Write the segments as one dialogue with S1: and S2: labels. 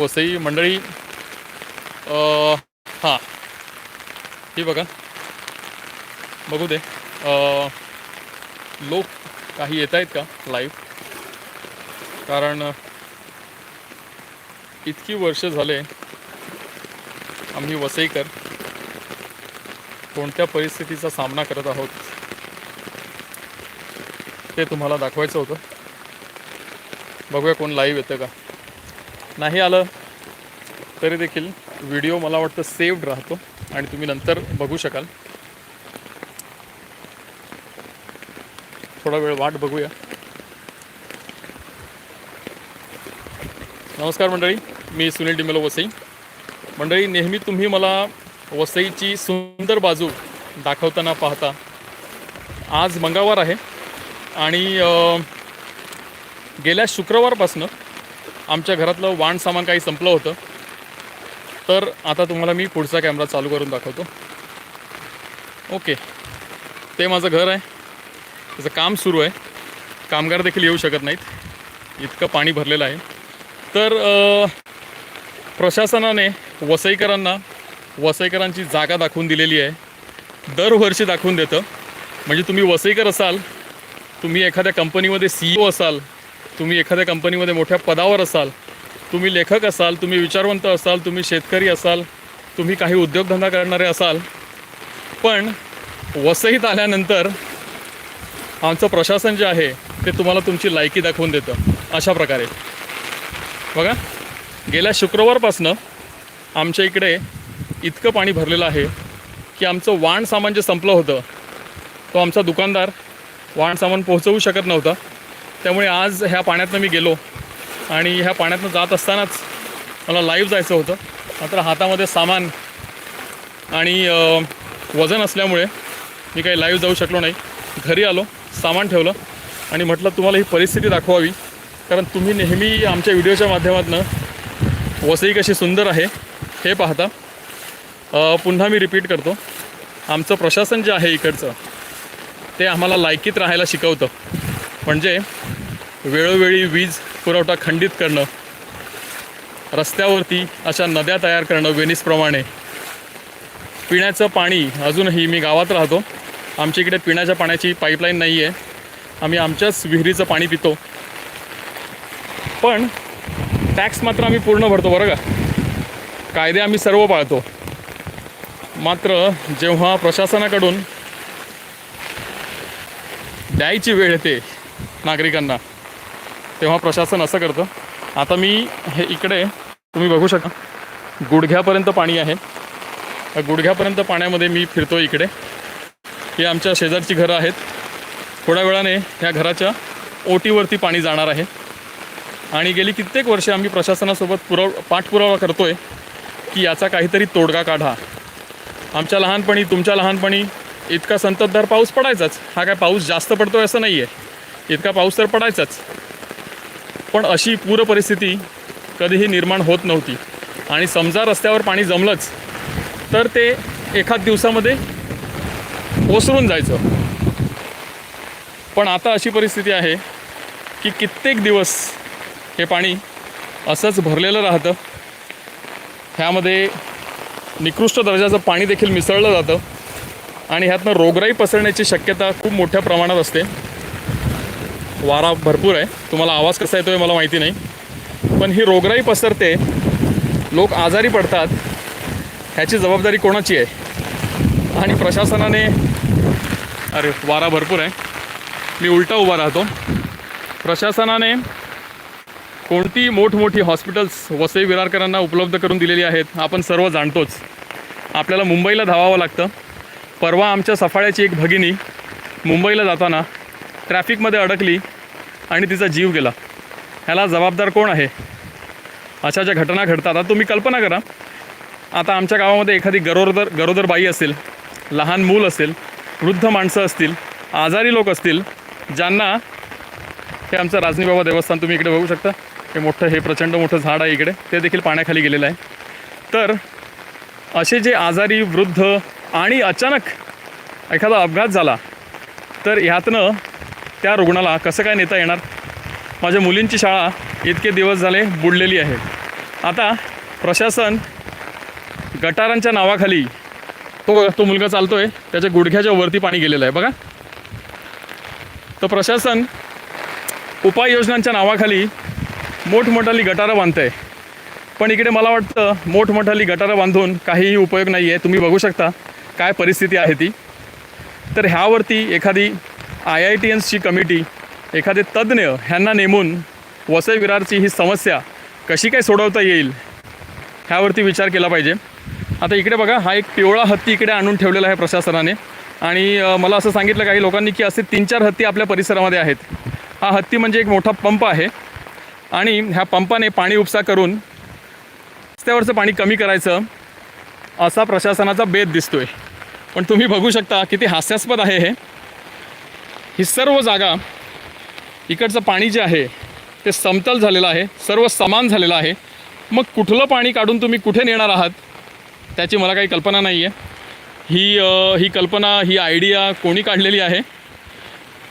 S1: वसई मंडळी हां. ही बघा. बघू दे. लोक काही येत आहेत का लाईव्ह कारण इतकी वर्ष झाले आम्ही वसईकर कोणत्या परिस्थितीचा सामना करत आहोत ते तुम्हाला दाखवायचं होतं. बघूया कोण लाईव्ह येतं का. नाही आलं तरी देखील व्हिडिओ मला वाटतं सेव्ड राहतो आणि तुम्ही नंतर बघू शकाल. थोडा वेळ वाट बघूया. नमस्कार मंडळी मी सुनील डिमेलो वसई. मंडळी नेहमी तुम्ही मला वसईची सुंदर बाजू दाखवताना पाहता. आज मंगळवार आहे आणि गेल्या शुक्रवारपासनं आमच्या घरातलं वाण सामान काही संपलं होतं. तर आता तुम्हाला मी पुढचा कॅमेरा चालू करून दाखवतो. ओके. ते माझं घर आहे. त्याचं काम सुरू आहे. कामगार देखील येऊ शकत नाहीत. इतकं पाणी भरलेलं आहे. तर प्रशासनाने वसईकरांना वसईकरांची जागा दाखवून दिलेली आहे. दरवर्षी दाखवून देतं. म्हणजे तुम्ही वसईकर असाल तुम्ही एखाद्या कंपनीमध्ये सी ओ असाल तुम्ही एखाद्या कंपनीमध्ये मोठ्या पदावर असाल तुम्ही लेखक असाल तुम्ही विचारवंत असाल तुम्ही शेतकरी असाल तुम्ही काही उद्योगधंदा करणारे असाल पण वसईत आल्यानंतर आमचं प्रशासन जे आहे ते तुम्हाला तुमची लायकी दाखवून देतं अशा प्रकारे. बघा गेल्या शुक्रवारपासनं आमच्या इकडे इतकं पाणी भरलेलं आहे की आमचं वाण सामान जे संपलं होतं तो आमचा दुकानदार वाण सामान पोहोचवू शकत नव्हता. त्यामुळे आज ह्या पाण्यातनं मी गेलो आणि ह्या पाण्यातनं जात असतानाच मला लाईव्ह जायचं होतं. मात्र हातामध्ये सामान आणि वजन असल्यामुळे मी काही लाईव्ह जाऊ शकलो नाही. घरी आलो सामान ठेवलं आणि म्हटलं तुम्हाला ही परिस्थिती दाखवावी. कारण तुम्ही नेहमी आमच्या व्हिडिओच्या माध्यमातून वसई कशी सुंदर आहे हे पाहता. पुन्हा मी रिपीट करतो. आमचं प्रशासन जे आहे इकडचं ते आम्हाला लायकीत राहायला शिकवतं. म्हणजे वेळोवेळी वीज पुरवठा खंडित करणं रस्त्यावरती अशा नद्या तयार करणं वेनिसप्रमाणे पिण्याचं पाणी अजूनही मी गावात राहतो. आमच्या इकडे पिण्याच्या पाण्याची पाईपलाईन नाही आहे आम्ही आमच्याच विहिरीचं पाणी पितो. पण टॅक्स मात्र आम्ही पूर्ण भरतो बरं का? कायदे आम्ही सर्व पाळतो. मात्र जेव्हा प्रशासनाकडून द्यायची वेळ येते नागरिकांना तेव्हा प्रशासन असं करतं आता मी हे इकडे तुम्ही बघू शकता गुडघ्यापर्यंत पाणी आहे. गुडघ्यापर्यंत पाण्यामध्ये मी फिरतो इकडे. हे आमच्या शेजारची घरं आहेत. थोड्या वेळाने ह्या घराच्या ओटीवरती पाणी जाणार आहे. आणि गेली कित्येक वर्षे आम्ही प्रशासनासोबत पुरव पाठपुरावा करतो आहे की याचा काहीतरी तोडगा काढा. आमच्या लहानपणी तुमच्या लहानपणी इतका संततधार पाऊस पडायचाच. हा काय पाऊस जास्त पडतो आहे असं नाही आहे इतका पाऊस तर पडायचाच. पण अशी पूर परिस्थिती कधीही निर्माण होत नव्हती. आणि समजा रस्त्यावर पाणी जमलंच तर ते एखाद दिवसामध्ये ओसरून जायचं. पण आता अशी परिस्थिती आहे की कित्येक दिवस हे पाणी असंच भरलेलं राहतं. ह्यामध्ये निकृष्ट दर्जाचं पाणी देखील मिसळलं जातं. आणि ह्यातनं रोगराई पसरण्याची शक्यता खूप मोठ्या प्रमाणात असते. वारा भरपूर आहे. तुम्हाला आवाज कसा येतो आहे मला माहिती नाही. पण ही रोगराई पसरते. लोक आजारी पडतात. ह्याची जबाबदारी कोणाची आहे? आणि प्रशासनाने अरे वारा भरपूर आहे. मी उलटा उभा राहतो. प्रशासनाने कोणती मोठमोठी हॉस्पिटल्स वसई विरारकरांना उपलब्ध करून दिलेली आहेत आपण सर्व जाणतोच. आपल्याला मुंबईला धावावं लागतं. परवा आमच्या सफाळ्याची एक भगिनी मुंबईला जाताना ट्रॅफिकमध्ये अडकली आणि तिचा जीव गेला. ह्याला जबाबदार कोण आहे? अशा ज्या घटना घडतात आता तुम्ही कल्पना करा. आता आमच्या गावामध्ये एखादी गरोदर गरोदर बाई असेल लहान मूल असेल वृद्ध माणसं असतील आजारी लोक असतील ज्यांना हे आमचं राजनीबाबा देवस्थान तुम्ही इकडे बघू शकता. हे मोठं हे प्रचंड मोठं झाड आहे इकडे. ते देखील पाण्याखाली गेलेलं आहे. तर असे जे आजारी वृद्ध आणि अचानक एखादा अपघात झाला तर ह्यातनं त्या रुग्णाला कसं काय नेता येणार? माझ्या मुलींची शाळा इतके दिवस झाले बुडलेली आहे. आता प्रशासन गटारांच्या नावाखाली तो तो मुलगा चालतो आहे त्याच्या गुडघ्याच्या वरती पाणी गेलेलं आहे बघा. तर प्रशासन उपाययोजनांच्या नावाखाली मोठमोठाली गटारं बांधतंय. पण इकडे मला वाटतं मोठमोठाली गटारं बांधून काहीही उपयोग नाही आहे तुम्ही बघू शकता काय परिस्थिती आहे ती. तर ह्यावरती एखादी आय आय टी एन्सची कमिटी एखादे तज्ज्ञ ह्यांना नेमून वसई विरारची ही समस्या कशी काय सोडवता येईल ह्यावरती विचार केला पाहिजे. आता इकडे बघा हा एक पिवळा हत्ती इकडे आणून ठेवलेला आहे प्रशासनाने. आणि मला असं सांगितलं काही लोकांनी की असे तीन चार हत्ती आपल्या परिसरामध्ये आहेत. हा हत्ती म्हणजे एक मोठा पंप आहे. आणि ह्या पंपाने पाणी उपसा करून रस्त्यावरचं पाणी कमी करायचं असा प्रशासनाचा बेत दिसतोय. पण तुम्ही बघू शकता किती हास्यास्पद आहे हे. ही सर्व जागा इकडचं पाणी जे आहे ते समतल झालेलं आहे सर्व समान झालेलं आहे. मग कुठलं पाणी काढून तुम्ही कुठे नेणार आहात त्याची मला काही कल्पना नाही आहे ही ही कल्पना ही आयडिया कोणी काढलेली आहे?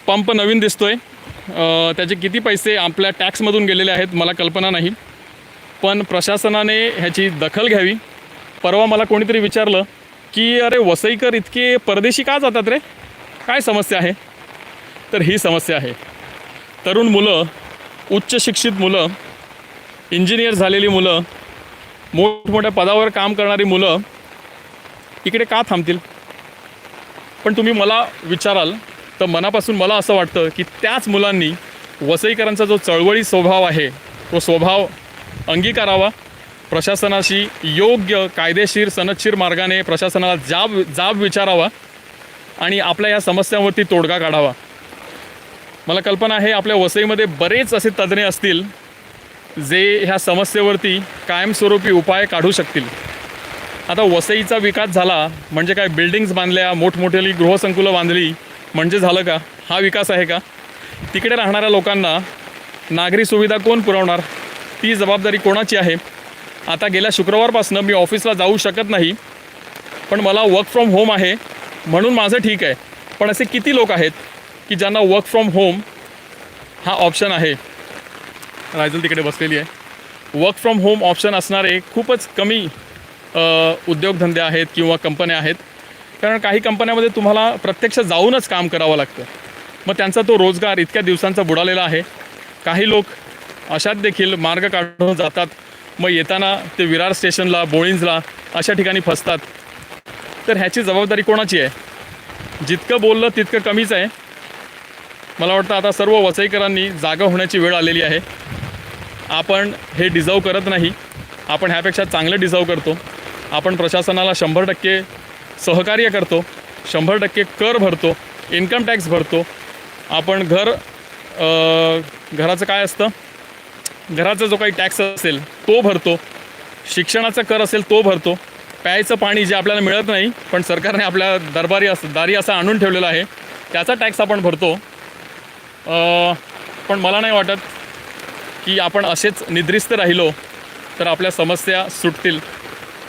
S1: पंप नवीन दिसतो आहे त्याचे किती पैसे आपल्या टॅक्समधून गेलेले आहेत मला कल्पना नाही. पण प्रशासनाने ह्याची दखल घ्यावी. परवा मला कोणीतरी विचारलं की अरे वसईकर इतके परदेशी का जातात रे? काय समस्या आहे? तर ही समस्या आहे. तरुण मुलं उच्च शिक्षित मुलं इंजिनियर झालेली मुलं मोठमोठ्या पदावर काम करणारी मुलं इकडे का थांबतील? पण तुम्ही मला विचाराल तर मनापासून मला असं वाटतं की त्याच मुलांनी वसईकरांचा जो चळवळी स्वभाव आहे तो स्वभाव अंगीकारावा. प्रशासनाशी योग्य कायदेशीर सनदशीर मार्गाने प्रशासनाला जाब जाब विचारावा आणि आपल्या या समस्यांवरती तोडगा काढावा. मला कल्पना आहे आपल्या वसईमध्ये बरेच असे तज्ज्ञ असतील जे ह्या समस्येवरती कायमस्वरूपी उपाय काढू शकतील. आता वसईचा विकास झाला म्हणजे काय बिल्डिंग्स बांधल्या मोठमोठ्याली गृहसंकुलं बांधली म्हणजे झालं का? हा विकास आहे का? तिकडे राहणाऱ्या लोकांना नागरी सुविधा कोण पुरवणार? ती जबाबदारी कोणाची आहे? आता गेल्या शुक्रवारपासून मी ऑफिसला जाऊ शकत नाही पण मला वर्क फ्रॉम होम आहे म्हणून माझं ठीक आहे. पण असे किती लोक आहेत? की ज्यांना वर्क फ्रॉम होम हा ऑप्शन आहे. रायजल तिकडे बसलेली आहे. वर्क फ्रॉम होम ऑप्शन असणारे खूपच कमी उद्योगधंदे आहेत किंवा कंपन्या आहेत. कारण काही कंपन्यामध्ये तुम्हाला प्रत्यक्ष जाऊनच काम करावं लागतं. मग त्यांचा तो रोजगार इतक्या दिवसांचा बुडालेला आहे. काही लोक अशात देखील मार्ग काढून जातात. मग येताना ते विरार स्टेशनला बोळिंजला अशा ठिकाणी फसतात. तर ह्याची जबाबदारी कोणाची आहे? जितकं बोललं तितकं कमीच आहे. मला वाटतं आता सर्व वसईकरांनी जागा होण्याची वेळ आलेली आहे. आपण हे डिझर्व करत नाही. आपण ह्यापेक्षा चांगलं डिझर्व करतो. आपण प्रशासनाला शंभर टक्के सहकार्य करतो. शंभर टक्के कर भरतो. इन्कम टॅक्स भरतो. आपण घर घराचं काय असतं? घराचा जो काही टॅक्स असेल तो भरतो. शिक्षणाचा कर असेल तो भरतो. प्यायचं पाणी जे आपल्याला मिळत नाही पण सरकारने आपल्या दरबारी असं दारी असं आणून ठेवलेलं आहे त्याचा टॅक्स आपण भरतो. पण मला नाही वाटत की आपण असेच निद्रिस्त राहिलो तर आपल्या समस्या सुटतील.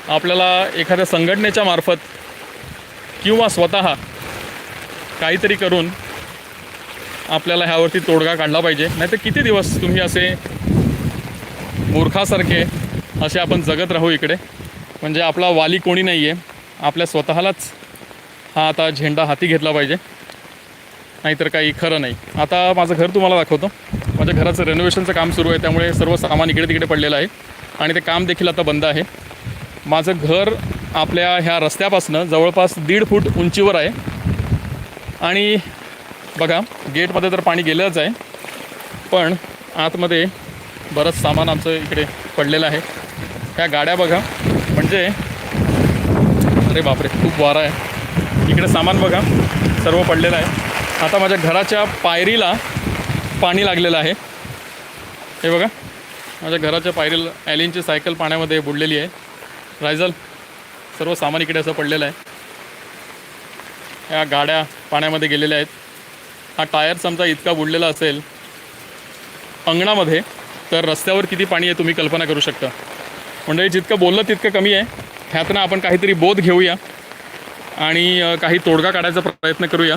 S1: आपल्याला एखाद्या संघटनेच्या मार्फत किंवा स्वतः काहीतरी करून आपल्याला ह्यावरती तोडगा काढला पाहिजे. नाहीतर किती दिवस तुम्ही असे मूर्खासारखे असे आपण जगत राहू इकडे? म्हणजे आपला वाली कोणी नाही आहे आपल्या स्वतःलाच हा आता झेंडा हाती घेतला पाहिजे. नाहीतर काही खरं नाही. आता माझं घर तुम्हाला दाखवतो. माझ्या घराचं रेनोव्हेशनचं काम सुरू आहे त्यामुळे सर्व सामान इकडे तिकडे पडलेलं आहे. आणि ते काम देखील आता बंद आहे. माझं घर आपल्या ह्या रस्त्यापासनं जवळपास दीड फूट उंचीवर आहे. आणि बघा गेटमध्ये तर पाणी गेलंच आहे. पण आतमध्ये बरंच सामान आमचं इकडे पडलेलं आहे. ह्या गाड्या बघा. म्हणजे अरे बापरे खूप वारा आहे. इकडे सामान बघा. सर्व पडलेलं आहे. आता माझ्या घराच्या पायरीला पाणी लागलेलं आहे. हे बघा. माझ्या घराच्या पायरीला ॲलिनची सायकल पाण्यामध्ये बुडलेली आहे. रायझल सर्व सामान इकडे असं पडलेलं आहे. या गाड्या पाण्यामध्ये गेलेल्या आहेत. हा टायर समजा इतका बुडलेला असेल अंगणामध्ये तर रस्त्यावर किती पाणी आहे तुम्ही कल्पना करू शकता. म्हणजे जितकं बोललं तितकं कमी आहे. ह्यातनं आपण काहीतरी बोध घेऊया आणि काही तोडगा काढायचा प्रयत्न करूया.